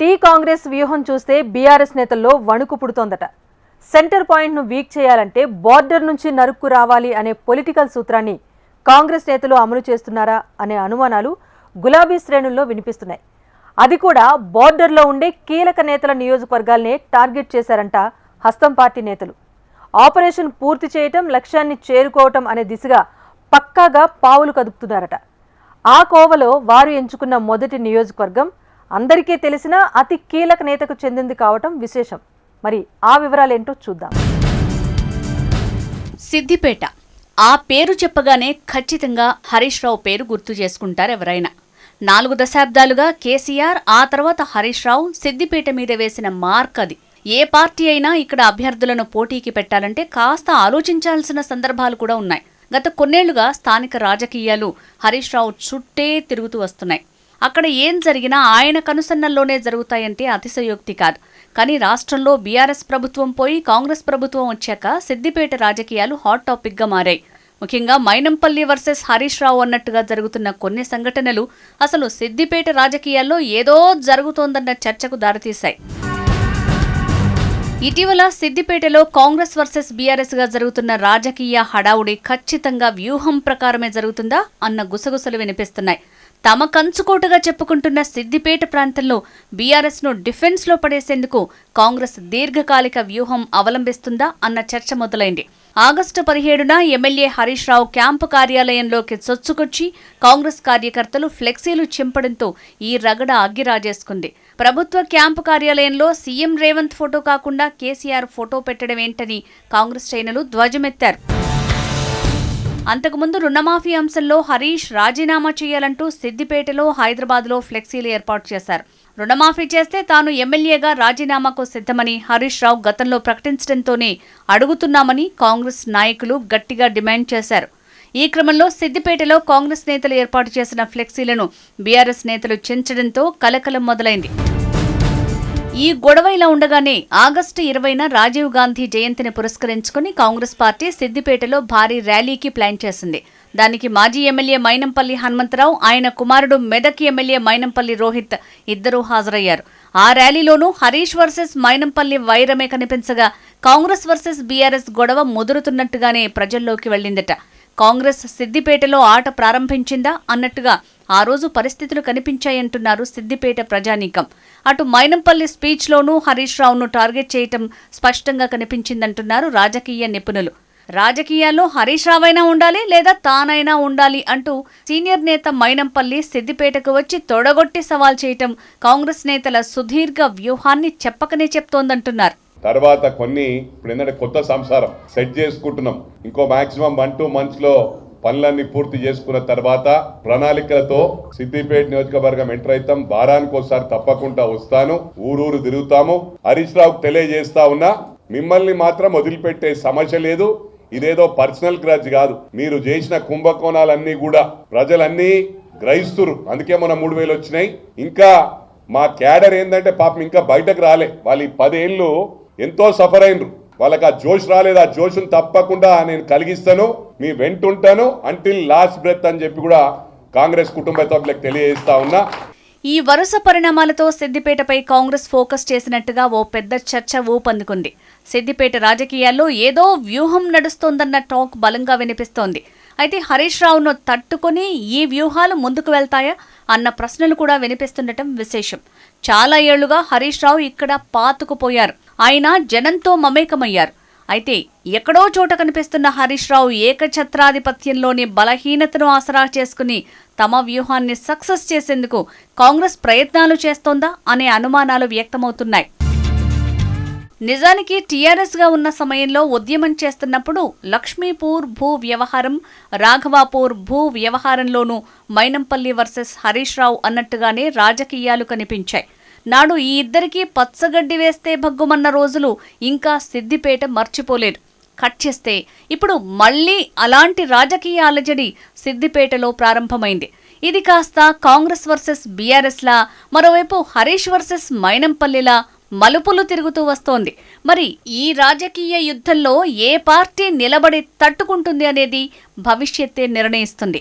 Tea Congress వ్యూహం చూస్తే BRS నేతల్లో వణుకు పుడుతోందట. సెంటర్ పాయింట్ను వీక్ చేయాలంటే బార్డర్ నుంచి నరుక్కు రావాలి అనే పొలిటికల్ సూత్రాన్ని కాంగ్రెస్ నేతలు అమలు చేస్తున్నారా అనే అనుమానాలు గులాబీ శ్రేణుల్లో వినిపిస్తున్నాయి. అది కూడా బార్డర్లో ఉండే కీలక నేతల నియోజకవర్గాల్నే టార్గెట్ చేశారంట హస్తం పార్టీ నేతలు. ఆపరేషన్ పూర్తి చేయటం లక్ష్యాన్ని చేరుకోవటం అనే దిశగా పక్కాగా పావులు కదుపుతున్నారట. ఆ కోవలో వారు ఎంచుకున్న మొదటి నియోజకవర్గం అందరికీ తెలిసిన అతి కీలక నేతకు చెందింది కావటం విశేషం. మరి ఆ వివరాలేంటో చూద్దాం. సిద్దిపేట. ఆ పేరు చెప్పగానే ఖచ్చితంగా హరీష్ రావు పేరు గుర్తు చేసుకుంటారు ఎవరైనా. నాలుగు దశాబ్దాలుగా కేసీఆర్ ఆ తర్వాత హరీష్ రావు సిద్దిపేట మీద వేసిన మార్క్ అది. ఏ పార్టీ అయినా ఇక్కడ అభ్యర్థులను పోటీకి పెట్టాలంటే కాస్త ఆలోచించాల్సిన సందర్భాలు కూడా ఉన్నాయి. గత కొన్నేళ్ళుగా స్థానిక రాజకీయాలు హరీష్ రావు చుట్టే తిరుగుతూ వస్తున్నాయి. అక్కడ ఏం జరిగినా ఆయన కనుసన్నల్లోనే జరుగుతాయంటే అతిశయోక్తి కాదు. కానీ రాష్ట్రంలో బీఆర్ఎస్ ప్రభుత్వం పోయి కాంగ్రెస్ ప్రభుత్వం వచ్చాక సిద్దిపేట రాజకీయాలు హాట్ టాపిక్గా మారాయి. ముఖ్యంగా మైనంపల్లి వర్సెస్ హరీష్ రావు అన్నట్టుగా జరుగుతున్న కొన్ని సంఘటనలు అసలు సిద్దిపేట రాజకీయాల్లో ఏదో జరుగుతోందన్న చర్చకు దారితీశాయి. ఇటీవల సిద్దిపేటలో కాంగ్రెస్ వర్సెస్ బీఆర్ఎస్గా జరుగుతున్న రాజకీయ హడావుడి ఖచ్చితంగా వ్యూహం ప్రకారమే జరుగుతుందా అన్న గుసగుసలు వినిపిస్తున్నాయి. తమ కంచుకోటగా చెప్పుకుంటున్న సిద్దిపేట ప్రాంతంలో బీఆర్ఎస్ను డిఫెన్స్లో పడేసేందుకు కాంగ్రెస్ దీర్ఘకాలిక వ్యూహం అవలంబిస్తుందా అన్న చర్చ మొదలైంది. ఆగస్టు పదిహేడున ఎమ్మెల్యే హరీష్ రావు క్యాంపు కార్యాలయంలోకి చొచ్చుకొచ్చి కాంగ్రెస్ కార్యకర్తలు ఫ్లెక్సీలు చింపడంతో ఈ రగడ అగ్గిరాజేసుకుంది. ప్రభుత్వ క్యాంపు కార్యాలయంలో సీఎం రేవంత్ ఫోటో కాకుండా కేసీఆర్ ఫోటో పెట్టడం ఏంటని కాంగ్రెస్ శ్రేణులు ధ్వజమెత్తారు. అంతకుముందు రుణమాఫీ అంశంలో హరీష్ రాజీనామా చేయాలంటూ సిద్దిపేటలో హైదరాబాద్లో ఫ్లెక్సీలు ఏర్పాటు చేశారు. రుణమాఫీ చేస్తే తాను ఎమ్మెల్యేగా రాజీనామాకు సిద్ధమని హరీష్ రావు గతంలో ప్రకటించడంతోనే అడుగుతున్నామని కాంగ్రెస్ నాయకులు గట్టిగా డిమాండ్ చేశారు. ఈ క్రమంలో సిద్దిపేటలో కాంగ్రెస్ నేతలు ఏర్పాటు చేసిన ఫ్లెక్సీలను బీఆర్ఎస్ నేతలు చించడంతో కలకలం మొదలైంది. ఈ గొడవ ఇలా ఉండగానే ఆగస్టు ఇరవైన రాజీవ్ గాంధీ జయంతిని పురస్కరించుకుని కాంగ్రెస్ పార్టీ సిద్దిపేటలో భారీ ర్యాలీకి ప్లాన్ చేసింది. దానికి మాజీ ఎమ్మెల్యే మైనంపల్లి హనుమంతరావు ఆయన కుమారుడు మెదక్ ఎమ్మెల్యే మైనంపల్లి రోహిత్ ఇద్దరూ హాజరయ్యారు. ఆ ర్యాలీలోనూ హరీష్ వర్సెస్ మైనంపల్లి వైరమే కనిపించగా కాంగ్రెస్ వర్సెస్ బీఆర్ఎస్ గొడవ ముదురుతున్నట్టుగానే ప్రజల్లోకి వెళ్ళిందట. కాంగ్రెస్ సిద్దిపేటలో ఆట ప్రారంభించిందా అన్నట్టుగా ఆ రోజు పరిస్థితులు కనిపించాయంటున్నారు సిద్దిపేట ప్రజానీకం. అటు మైనంపల్లి స్పీచ్లోనూ హరీష్ రావును టార్గెట్ చేయటం స్పష్టంగా కనిపించిందంటున్నారు రాజకీయ నిపుణులు. రాజకీయాల్లో హరీష్ రావైనా ఉండాలి లేదా తానైనా ఉండాలి అంటూ సీనియర్ నేత మైనంపల్లి సిద్దిపేటకు వచ్చి తొడగొట్టి సవాల్ చేయటం కాంగ్రెస్ నేతల సుదీర్ఘ వ్యూహాన్ని చెప్పకనే చెప్తోందంటున్నారు. తర్వాత కొన్ని ఇప్పుడు ఏంటంటే కొత్త సంసారం సెట్ చేసుకుంటున్నాం. ఇంకో మాక్సిమం వన్ టూ మంత్స్లో పనులన్నీ పూర్తి చేసుకున్న తర్వాత ప్రణాళికలతో సిద్దిపేట నియోజకవర్గం ఎంటర్ అవుతాం. వారానికి ఒకసారి తప్పకుండా వస్తాను. ఊరూరు తిరుగుతాము. హరీష్ రావుకు తెలియజేస్తా ఉన్నా మిమ్మల్ని మాత్రం వదిలిపెట్టే సమస్య లేదు. ఇదేదో పర్సనల్ గ్రజ్ కాదు. మీరు చేసిన కుంభకోణాలన్నీ కూడా ప్రజలన్నీ గ్రహిస్తురు. అందుకే మన మూడు వేలు వచ్చినాయి. ఇంకా మా క్యాడర్ ఏంటంటే పాపం ఇంకా బయటకు రాలే. వాళ్ళు ఈ పదేళ్ళు ఎంతో సఫర్ అయినరు. వాళ్ళకి ఆ జోష్ రాలేదు ఆ జోష్ను తప్పకుండా నేను కలిగిస్తాను మీ వెంటుంటాను అంటిల్ లాస్ట్ బ్రెత్ అని చెప్పి కూడా కాంగ్రెస్ కుటుంబ సభ్యులకు తెలియజేస్తా ఉన్నా. ఈ వరుస పరిణామాలతో సిద్దిపేటపై కాంగ్రెస్ ఫోకస్ చేసినట్టుగా ఓ పెద్ద చర్చ ఊపందుకుంది. సిద్దిపేట రాజకీయాల్లో ఏదో వ్యూహం నడుస్తోందన్న టాక్ బలంగా వినిపిస్తోంది. అయితే హరీష్ రావును తట్టుకుని ఈ వ్యూహాలు ముందుకు వెళ్తాయా అన్న ప్రశ్నలు కూడా వినిపిస్తుండటం విశేషం. చాలా ఏళ్ళుగా హరీష్ రావు ఇక్కడ పాతుకుపోయారు. ఆయన జనంతో మమేకమయ్యారు. అయితే ఎక్కడో చోట కనిపిస్తున్న హరీష్ రావు ఏకఛత్రాధిపత్యంలోని బలహీనతను ఆసరా చేసుకుని తమ వ్యూహాన్ని సక్సెస్ చేసేందుకు కాంగ్రెస్ ప్రయత్నాలు చేస్తోందా అనే అనుమానాలు వ్యక్తమవుతున్నాయి. నిజానికి టీఆర్ఎస్గా ఉన్న సమయంలో ఉద్యమం చేస్తున్నప్పుడు లక్ష్మీపూర్ భూ వ్యవహారం రాఘవాపూర్ భూ వ్యవహారంలోనూ మైనంపల్లి వర్సెస్ హరీష్ రావు అన్నట్టుగానే రాజకీయాలు కనిపించాయి. నాడు ఈ ఇద్దరికీ పచ్చగడ్డి వేస్తే భగ్గుమన్న రోజులు ఇంకా సిద్దిపేట మర్చిపోలేదు. కట్ చేస్తే ఇప్పుడు మళ్ళీ అలాంటి రాజకీయ అలజడి సిద్దిపేటలో ప్రారంభమైంది. ఇది కాస్త కాంగ్రెస్ వర్సెస్ బీఆర్ఎస్లా మరోవైపు హరీష్ వర్సెస్ మైనంపల్లిలా మలుపులు తిరుగుతూ వస్తోంది. మరి ఈ రాజకీయ యుద్ధంలో ఏ పార్టీ నిలబడి తట్టుకుంటుంది అనేది భవిష్యత్తే నిర్ణయిస్తుంది.